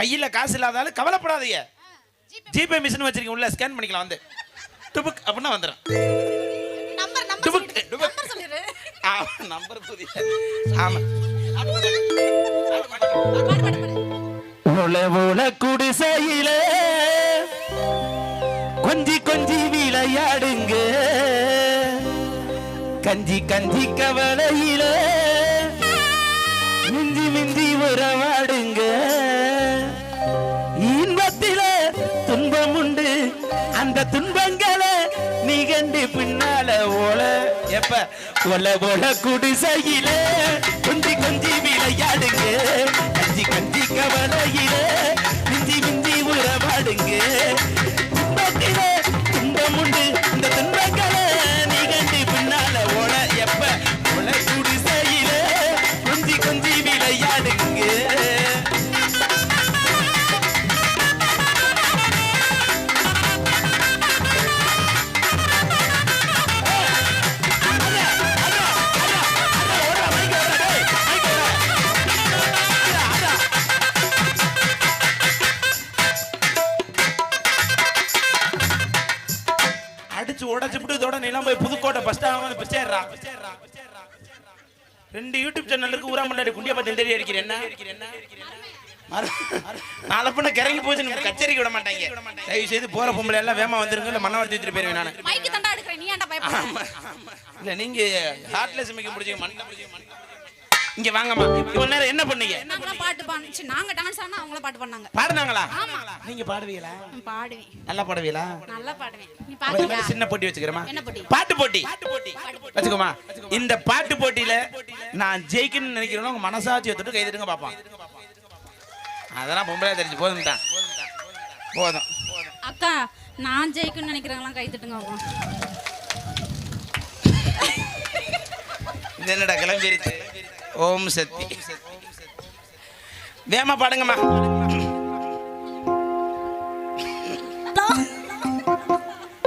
பையில காசு இல்லாதாலும் கவலைப்படாதீங்க. ஜிபே மிஷின் வச்சிருக்கீங்க உள்ள ஸ்கேன் பண்ணிக்கலாம் வந்து. டுபுக் அப்படின்னா வந்துடும் டுபுக். டுபுக். நம்பர் புதிய ஆமா. குடிசையிலே கொஞ்சி கொஞ்சி விளையாடுங்க. கஞ்சி கஞ்சி கவலையில அந்த துன்பங்களை நீ பின்னால ஓல. எப்ப? ஒல ஒல குடிசையில. கொஞ்சி கொஞ்சி விளையாடுங்க. கஞ்சி கஞ்சி கவலையில. மிஞ்சி மிஞ்சி உறவாடுங்க. அடிச்சு உடச்சுட்டு இதோட நீலாம் போய் புதுக்கோட்டை பஸ் ஸ்டாண்ட் வந்து ரெண்டு யூடியூப் சேனல் இருக்கு ஊரா முன்னாடி குண்டியா பத்தி தெரிய அடிக்கிறேன். என்ன? நாளை பண்ண கிறங்கி போச்சு நம்ம கச்சேரிக்கு விட மாட்டாங்க. தயவு செய்து போற பொம்பளை எல்லாம் வேமா வந்துருங்க இல்ல மண்ணை போயிருவேன் நான். மைக்கு தண்டா எடுக்கிறேன் நீ ஏன்டா பயப்படுற இல்ல நீங்க ஹார்ட்லெஸ் மிக்க முடிச்சுங்க மண்ணை முடிச்சுங்க இங்க வாங்கம்மா. இவ்வளவு நேரம் என்ன பண்ணீங்க? நாங்களாம் பாட்டு பாடுச்சு நாங்க டான்ஸ் ஆனா அவங்கள பாட்டு பண்ணாங்க பாடுனாங்களா? ஆமா. நீங்க பாடுவீங்களா? பாடுவேன். நல்லா பாடுவீங்களா? நல்லா பாடுவேன். நீ பாடுறியா சின்ன போட்டி வச்சுக்கிறேமா என்ன போட்டி? பாட்டு போட்டி. வச்சுக்கோமா இந்த பாட்டு போட்டியில நான் ஜெயிக்கணும்னு நினைக்கிறேன் உங்க மனசாட்சியை தொட்டு கை தட்டுங்க பாப்பான் அதெல்லாம் பொம்பளை தெரிஞ்சு போதும் தான் போதும். அக்கா நான் ஜெயிக்கணும்னு நினைக்கிறவங்களாம் கை தட்டுங்க பாப்போம். இது என்னடா கிளம்பிருச்சு? ஓம் சக்தி. வேமா பாடுங்கம்மா.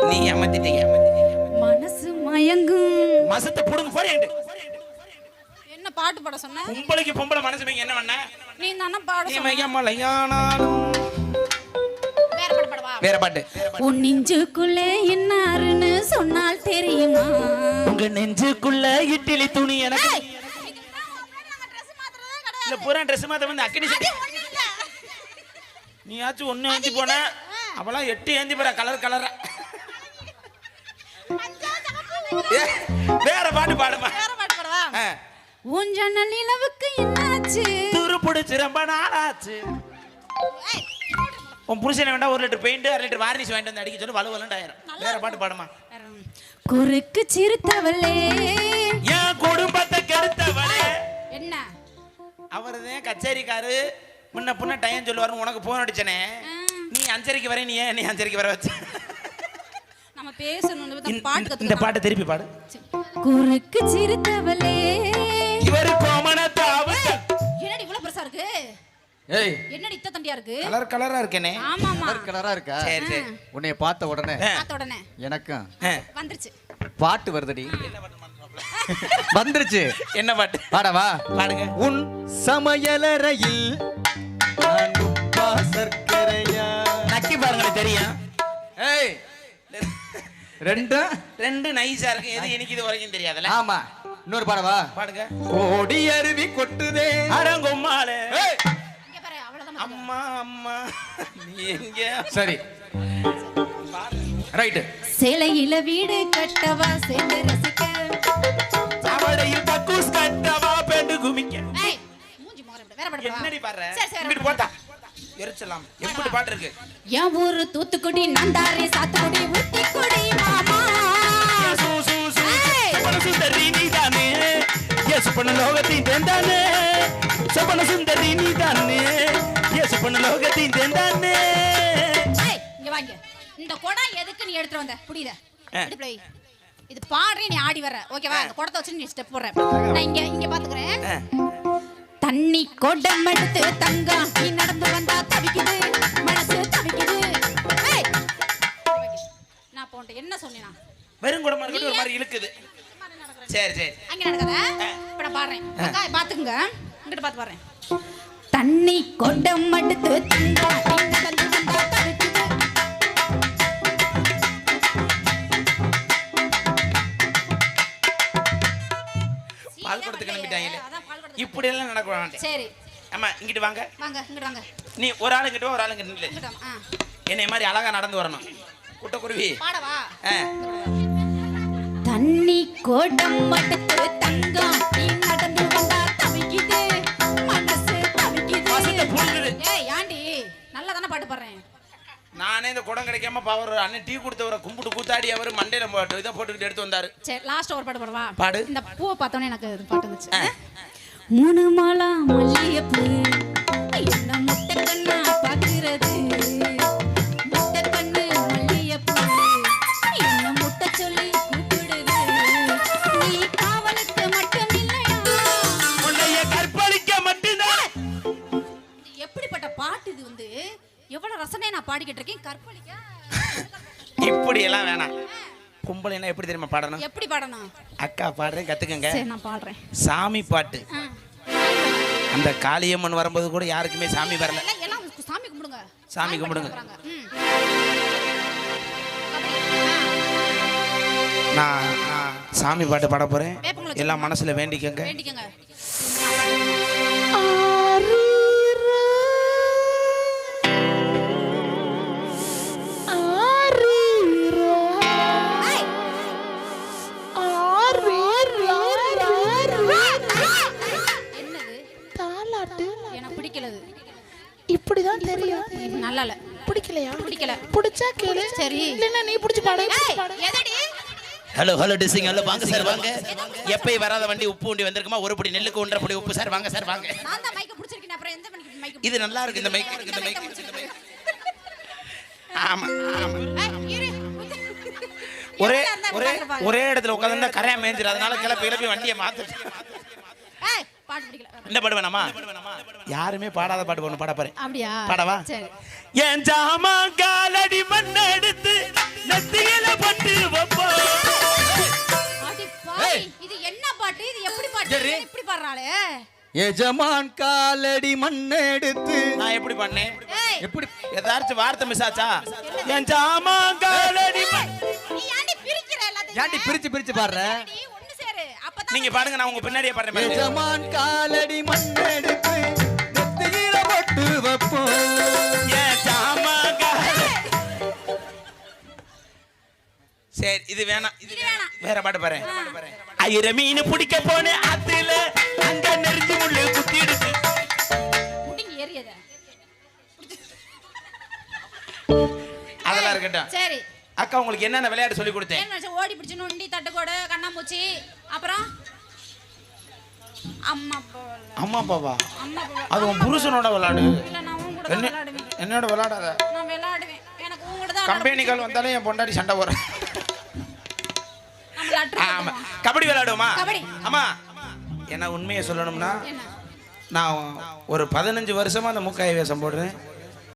நீங்க அமர்த்திட்டீங்க மனசு மயங்கும். மசத்தை புடுங்க போறேன். என்ன பாட்டு பாட சொன்ன? பொம்பளைக்கு பொம்பளை மனசு வைங்க என்ன பண்ண? நீ தானே பாட நீ சொன்ன? மையமலையானாலும் வேற பாட்டு பாடவா? வேற பாட்டு. உன் நெஞ்சுக்குள்ளே என்னாருன்னு சொன்னால் தெரியுமா? உங்க நெஞ்சுக்குள்ள இட்லி துணி எனக்கு இல்ல பூரா ட்ரெஸ் மாத்த வந்து அக்கடி சட்டி. நீயாச்சும் ஒண்ணு ஏந்தி போன. அவெல்லாம் எட்டு ஏந்தி போற கலர் கலரா வேற. பாட்டு பாடுமா. வேற பாட்டு பாடவா? ஆ. உன் ஜன்னல் நிலவுக்கு என்னாச்சு? துரு பிடிச்சு ரொம்ப நாளாச்சு. உன் புருஷனை வேண்டா ஒரு லிட்டர் பெயிண்ட் அரை லிட்டர் வார்னிஷ் வாங்கிட்டு வந்து அடிக்க சொல்லி வலு வலுன்னு ஆயிரும் வேற பாட்டு பாடுமா. குறுக்கு சிறுத்தவளே கெடுத்தவளே என்ன அவர்தான் கச்சேரிக்காரு முன்ன புண்ண டைம் சொல்லுவாரு உனக்கு போன் அடிச்சனே. நீ அஞ்சரைக்கு வர நீ ஏன் நீ அஞ்சரைக்கு வர வச்ச? நம்ம பேசணும் இந்த பாட்டு இந்த கத்துக்கலாம் பாட்டை திருப்பி பாடு. குறுக்கு சிறுத்தவளே இவர் கோமணத்தாவு என்னடி இவ்வளவு பெருசா இருக்கு? ஏய். என்னடி இத்த தண்டியா இருக்கு? கலர் கலரா இருக்கேனே. ஆமா ஆமா கலர் கலரா இருக்கா? சரி சரி. உன்னைய பார்த்த உடனே. பார்த்த உடனே. எனக்கும். வந்துருச்சு. பாட்டு வருதடி. வந்துருச்சு. என்ன பாட்டு? பாடவா பாடுங்க. உன் சமையலறையில் சர்க்கரையா? நக்கி பாருங்களேன் தெரியும். ஏய் ரெண்டும் ரெண்டு நைஸா இருக்கு. எது எனக்கு இது வரைக்கும் தெரியாதுல்ல? ஆமா. இன்னொரு பாடவா பாடுங்க. கோடி அருவி கொட்டுதே. பாத்துக்க. அம்மா அம்மா. நீ எங்க? சரி. ரைட்டு சிலையில வீடு கட்டவா சேர்ந்து ரசிக்க. அவடையில் கக்கூஸ் கட்டவா பெண்டு பாடவா? என்னடி பாடுற? சரி போட்டா எரிச்சலாம். எப்படி பாட்டு இருக்கு? என் ஊரு தூத்துக்குடி நந்தாரி சாத்துக்குடி ஊத்திக்குடி மாமா. சூ, சூ, சூ. சொப்பன சுந்தரி நீதானே? ஏ சொப்பன லோகத்தின் தேந்தானே சொப்பன சுந்தரி நீதானே? ஏ சொப்பன லோகத்தின் தேந்தானே குடம் எதுக்கு நீ எடுத்துட்டு வந்த? புரியுத. இது பாடுறே நீ ஆடி வர்ற. ஓகேவா இந்த குடத்தை வச்சு நீ ஸ்டெப் போடுற. நான் இங்க இங்க பாத்துக்கிறேன். தண்ணி கொடம் எடுத்து தங்கம் நீ நடந்து வந்தா தவிக்குது. மனசு தவிக்குது. நான் போன்ட்ட என்ன சொன்னேனா? வெறும் குடமா இருக்கட்டும் ஒரு மாதிரி இழுக்குது. சரி சரி. அங்க நடக்காத? இப்ப நான் பாடுறேன். அக்கா பாத்துக்குங்க. இங்கிட்ட பாத்து பாடுறேன். தண்ணி கொடம் எடுத்து தங்கம் குடத்துக்கு இப்படி எல்லாம் நடக்க சரி. ஆமா இங்கிட்டு வாங்க. வாங்க இங்கிட்டு வாங்க. நீ ஒரு ஆளு கிட்ட ஒரு ஆளு நில்லு. இங்கிட்டு என்னை மாதிரி அழகா நடந்து வரணும். குட்டக்குருவி பாடவா. தண்ணி கோடம் எடுத்து தங்கம். நீ நடந்து வந்தா தவிக்குது. மனசு தவிக்குது. ஏய் ஏண்டி? நல்லா தானே பாட்டு பாடுறேன். நானே இந்த குடம் கிடைக்காம பவர் அண்ணன் டீ கொடுத்தவரை கும்பிட்டு கூத்தாடி அவர் மண்டையில போட்டு இதை போட்டுக்கிட்டு எடுத்து வந்தாரு. சரி லாஸ்ட் ஒரு பாட்டு பாடுவா? பாடு. இந்த பூவை பார்த்தோன்னே எனக்கு இது பாட்டு வந்துச்சு. மூணு மாலா மல்லிகைப்பூ என்ன முட்டை கண்ணா பாடிக்கிட்டு இருக்கேன். கற்பழிக்க இப்படி எல்லாம் வேணாம். பொம்பளைன்னா எப்படி தெரியுமா பாடணும்? எப்படி பாடணும்? அக்கா பாடுறேன் கத்துக்கங்க. சரி நான் பாடுறேன். சாமி பாட்டு. அந்த காளியம்மன் வரும்போது கூட யாருக்குமே சாமி வரல. எல்லாம் சாமி கும்பிடுங்க. சாமி கும்பிடுங்க. நான் சாமி பாட்டு பாட போறேன். எல்லாம் மனசுல வேண்டிக்கங்க. வேண்டிக்கங்க. நல்லா இல்ல பிடிக்கலையா? பிடிக்கல. பிடிச்சா கேளு. சரி. இல்லைன்னா நீ பிடிச்சு பாடு ஏய், எதடி? ஹலோ ஹலோ டிசிங் ஹலோ வாங்க சார் வாங்க. எப்பயும் வராத வண்டி உப்பு வண்டி வந்திருக்குமா? ஒரு படி நெல்லுக்கு ஒன்றரை படி உப்பு சார் வாங்க சார் வாங்க. நான் தான் மைக்க பிடிச்சிருக்கேன் அப்புறம் எந்த மணிக்கு மைக்க இது நல்லா இருக்கு இந்த மைக் இந்த மைக் ஆமா. ஒரே ஒரே. ஒரே இடத்துல உட்காந்து கரையா மேய்ஞ்சிரு அதனால கிளப்பி கிளப்பி வண்டியை மாத்து பாட்டு இந்த பாடு வேணாமா யாருமே பாடாத பாட்டு ஒன்று பாட போறேன். அப்படியா? பாடவா? என் ஜாமா காலடி மண் எடுத்து நெத்தியில பட்டு வைப்போம் இது என்ன பாட்டு? இது எப்படி பாட்டு. இப்படி பாடுறாளே? எஜமான் காலடி மண்ணெடுத்து நான் எப்படி பண்ணேன் எப்படி? ஏதாச்சும் வார்த்தை மிஸ் ஆச்சா? என் ஜாமா காலடி ஏன்டி பிரிச்சு பிரிச்சு பாடுற நீ ஒண்ணு சேரு அப்பதான் நீங்க பாடுங்க நான் உங்க பின்னாடியே பாடுறேன் பாருங்க. எஜமான் காலடி மண்ணெடுத்து நெத்தியில போட்டு வைப்போம். சரி இது வேணாம். இது வேணாம். வேற பாட்டு பாரு ஐயர மீன் பிடிக்க போனேன் ஆத்துல அங்க நெறிஞ்சு முள்ளு குத்திடுச்சு அதெல்லாம் இருக்கட்டும். சரி. அக்கா உங்களுக்கு என்னென்ன விளையாட்டு சொல்லி கொடுத்தேன்? ஓடி பிடிச்சு நொண்டி தட்டுக்கோடு கண்ணாமூச்சி அப்புறம் அம்மா. அம்மா அப்பா அது உன் புருஷனோட விளையாடு. என்னோட விளையாடாத. நான் விளையாடுவேன். எனக்கு உன் கூட தான் கம்பெனி கால் வந்தாலே என் பொண்டாடி சண்டை லட்டு ஆமா. கபடி விளையாடுவோமா. ஆமா என்ன உண்மையை சொல்லணும்னா நான் ஒரு பதினஞ்சு வருஷமா அந்த மூக்காய வேஷம் போடுறேன்.